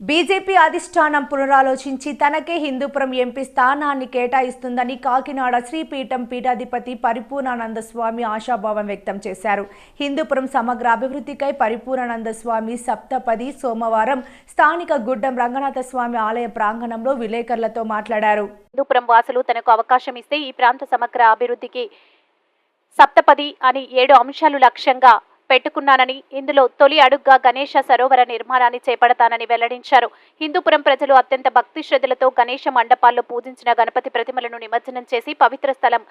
BJP అధిష్టానం పునరాలోచించి తనకే Hindupuram MP స్థానాన్ని కేటాయిస్తుందని కాకినాడ శ్రీపీఠం పీఠాధిపతి పరిపూర్ణానంద స్వామి ఆశాభావం వ్యక్తం చేశారు. హిందూపురం సమగ్ర అభివృద్ధికై పరిపూర్ణానంద స్వామి సప్తపది సోమవారం స్థానిక గుడ్డం రంగనాథ స్వామి ఆలయ ప్రాంగణంలో విలేకరులతో మాట్లాడారు. హిందూపురం వాసులు తనకు అవకాశం ఇస్తే ఈ ప్రాంత సమగ్ర అభివృద్ధికి సప్తపది అని ఏడు అంశాలు లక్ష్యంగా పెట్టుకున్నానని ఇందులో తొలి అడుగ్గా గణేష సరోవర నిర్మాణాన్ని చేపడతానని వెల్లడించారు. హిందూపురం ప్రజలు అత్యంత భక్తి శ్రద్ధలతో గణేష మండపాల్లో పూజించిన గణపతి ప్రతిమలను నిమజ్జనం చేసి పవిత్ర స్థలం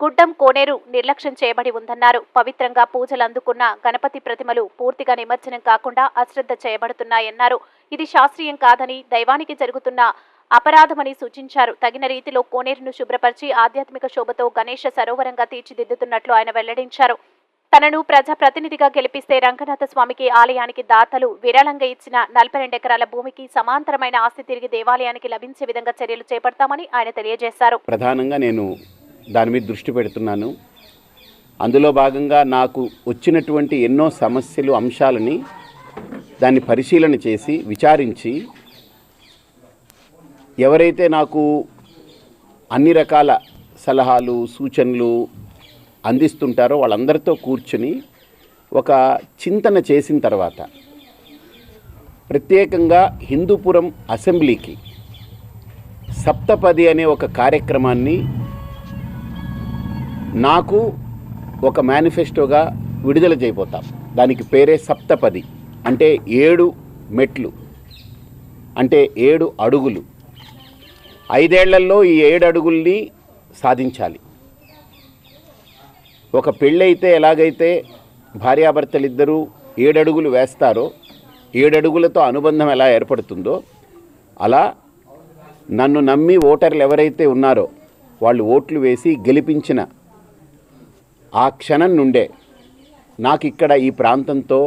గుడ్డం కోనేరు నిర్లక్ష్యం చేయబడి ఉందన్నారు. పవిత్రంగా పూజలు అందుకున్న గణపతి ప్రతిమలు పూర్తిగా నిమజ్జనం కాకుండా అశ్రద్ధ చేయబడుతున్నాయన్నారు. ఇది శాస్త్రీయం కాదని దైవానికి జరుగుతున్న అపరాధమని సూచించారు. తగిన రీతిలో కోనేరును శుభ్రపరిచి ఆధ్యాత్మిక శోభతో గణేష సరోవరంగా తీర్చిదిద్దుతున్నట్లు ఆయన వెల్లడించారు. తనను ప్రజా ప్రతినిధిగా గెలిపిస్తే రంగనాథ స్వామికి ఆలయానికి దాతలు విరాళంగా ఇచ్చిన నలభై రెండు ఎకరాల భూమికి సమాంతరమైన ఆస్తి తిరిగి దేవాలయానికి లభించే విధంగా చర్యలు చేపడతామని ఆయన తెలియజేశారు. ప్రధానంగా నేను దాని మీద దృష్టి పెడుతున్నాను. అందులో భాగంగా నాకు వచ్చినటువంటి ఎన్నో సమస్యలు అంశాలని దాన్ని పరిశీలన చేసి విచారించి ఎవరైతే నాకు అన్ని రకాల సలహాలు సూచనలు అందిస్తుంటారో వాళ్ళందరితో కూర్చుని ఒక చింతన చేసిన తర్వాత ప్రత్యేకంగా హిందూపురం అసెంబ్లీకి సప్తపది అనే ఒక కార్యక్రమాన్ని నాకు ఒక మేనిఫెస్టోగా విడుదల చేయబోతాం. దానికి పేరే సప్తపది. అంటే ఏడు మెట్లు. అంటే ఏడు అడుగులు. ఐదేళ్ళలో ఈ ఏడు అడుగుల్ని సాధించాలి. ఒక పెళ్ళైతే ఎలాగైతే భార్యాభర్తలిద్దరూ ఏడడుగులు వేస్తారో ఏడడుగులతో అనుబంధం ఎలా ఏర్పడుతుందో అలా నన్ను నమ్మి ఓటర్లు ఎవరైతే ఉన్నారో వాళ్ళు ఓట్లు వేసి గెలిపించిన ఆ క్షణం నుండే నాకు ఇక్కడ ఈ ప్రాంతంతో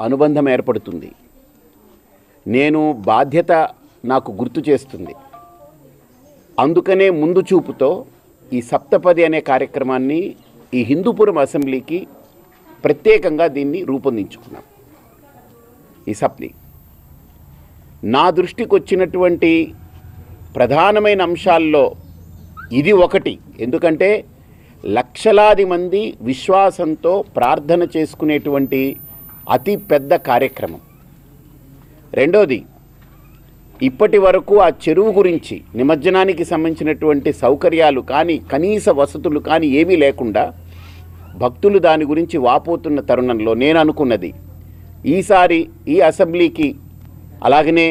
అనుబంధం ఏర్పడుతుంది. నేను బాధ్యత నాకు గుర్తు చేస్తుంది. అందుకనే ముందు చూపుతో ఈ సప్తపది అనే కార్యక్రమాన్ని ఈ హిందూపురం అసెంబ్లీకి ప్రత్యేకంగా దీన్ని రూపొందించుకున్నాం. ఈ సప్ని నా దృష్టికి వచ్చినటువంటి ప్రధానమైన అంశాల్లో ఇది ఒకటి. ఎందుకంటే లక్షలాది మంది విశ్వాసంతో ప్రార్థన చేసుకునేటువంటి అతి పెద్ద కార్యక్రమం. రెండోది ఇప్పటి వరకు ఆ చెరువు గురించి నిమజ్జనానికి సంబంధించినటువంటి సౌకర్యాలు కానీ కనీస వసతులు కానీ ఏమీ లేకుండా భక్తులు దాని గురించి వాపోతున్న తరుణంలో నేను అనుకున్నది. ఈసారి ఈ అసెంబ్లీకి అలాగనే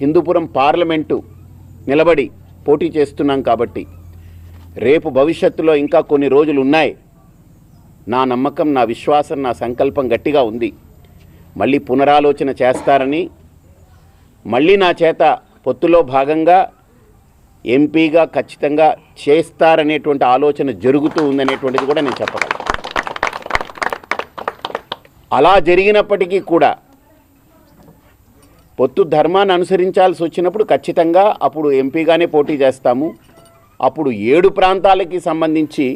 హిందూపురం పార్లమెంటు నిలబడి పోటీ చేస్తున్నాం కాబట్టి రేపు భవిష్యత్తులో ఇంకా కొన్ని రోజులు ఉన్నాయి నా నమ్మకం నా విశ్వాసం నా సంకల్పం గట్టిగా ఉంది. మళ్ళీ పునరాలోచన చేస్తారని మళ్ళీ నా చేత పొత్తులో భాగంగా ఎంపీగా ఖచ్చితంగా చేస్తారనేటువంటి ఆలోచన జరుగుతూ ఉందనేటువంటిది కూడా నేను చెప్పగలను. అలా జరిగినప్పటికీ కూడా పొత్తు ధర్మాన్ని అనుసరించాల్సి వచ్చినప్పుడు ఖచ్చితంగా అప్పుడు ఎంపీగానే పోటీ చేస్తాము. అప్పుడు ఏడు ప్రాంతాలకి సంబంధించి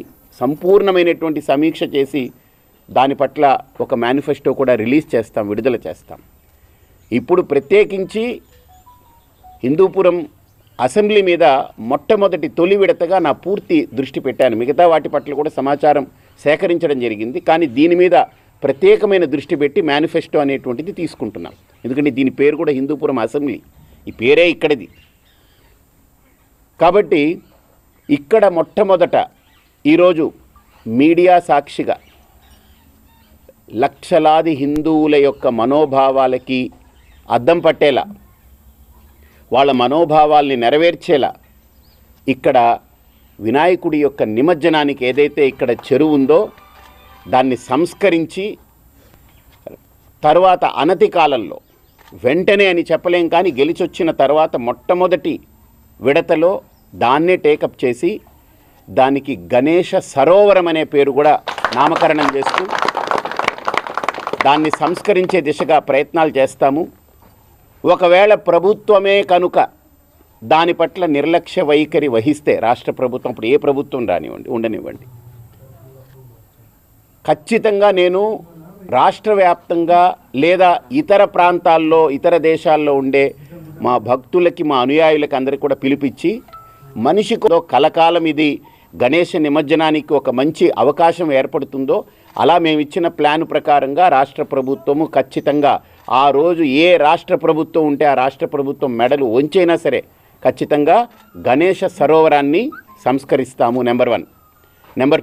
సంపూర్ణమైనటువంటి సమీక్ష చేసి దాని పట్ల ఒక మేనిఫెస్టో కూడా రిలీజ్ చేస్తాం విడుదల చేస్తాం. ఇప్పుడు ప్రత్యేకించి హిందూపురం అసెంబ్లీ మీద మొట్టమొదటి తొలి విడతగా నా పూర్తి దృష్టి పెట్టాను. మిగతా వాటి పట్ల కూడా సమాచారం సేకరించడం జరిగింది. కానీ దీని మీద ప్రత్యేకమైన దృష్టి పెట్టి మేనిఫెస్టో అనేటువంటిది తీసుకుంటున్నాం. ఎందుకంటే దీని పేరు కూడా హిందూపురం అసెంబ్లీ. ఈ పేరే ఇక్కడిది. కాబట్టి ఇక్కడ మొట్టమొదట ఈరోజు మీడియా సాక్షిగా లక్షలాది హిందువుల యొక్క మనోభావాలకి అద్దం పట్టేలా వాళ్ళ మనోభావాల్ని నెరవేర్చేలా ఇక్కడ వినాయకుడి యొక్క నిమజ్జనానికి ఏదైతే ఇక్కడ చెరువు ఉందో దాన్ని సంస్కరించి తర్వాత అనతి కాలంలో వెంటనే అని చెప్పలేం కానీ గెలిచొచ్చిన తర్వాత మొట్టమొదటి విడతలో దాన్నే టేకప్ చేసి దానికి గణేష సరోవరం అనే పేరు కూడా నామకరణం చేస్తూ దాన్ని సంస్కరించే దిశగా ప్రయత్నాలు చేస్తాము. ఒకవేళ ప్రభుత్వమే కనుక దాని పట్ల నిర్లక్ష్య వైఖరి వహిస్తే రాష్ట్ర ప్రభుత్వం అప్పుడు ఏ ప్రభుత్వం రానివ్వండి ఉండనివ్వండి. ఖచ్చితంగా నేను రాష్ట్ర వ్యాప్తంగా లేదా ఇతర ప్రాంతాల్లో ఇతర దేశాల్లో ఉండే మా భక్తులకి మా అనుయాయులకి అందరికీ కూడా పిలిపించి మనిషికి కలకాలం ఇది గణేష నిమజ్జనానికి ఒక మంచి అవకాశం ఏర్పడుతుందో అలా మేము ఇచ్చిన ప్లాన్ ప్రకారంగా రాష్ట్ర ప్రభుత్వము ఖచ్చితంగా ఆ రోజు ఏ రాష్ట్ర ప్రభుత్వం ఉంటే ఆ రాష్ట్ర ప్రభుత్వం మెడలు వంచైనా సరే ఖచ్చితంగా గణేష సరోవరాన్ని సంస్కరిస్తాము నెంబర్ వన్. నెంబర్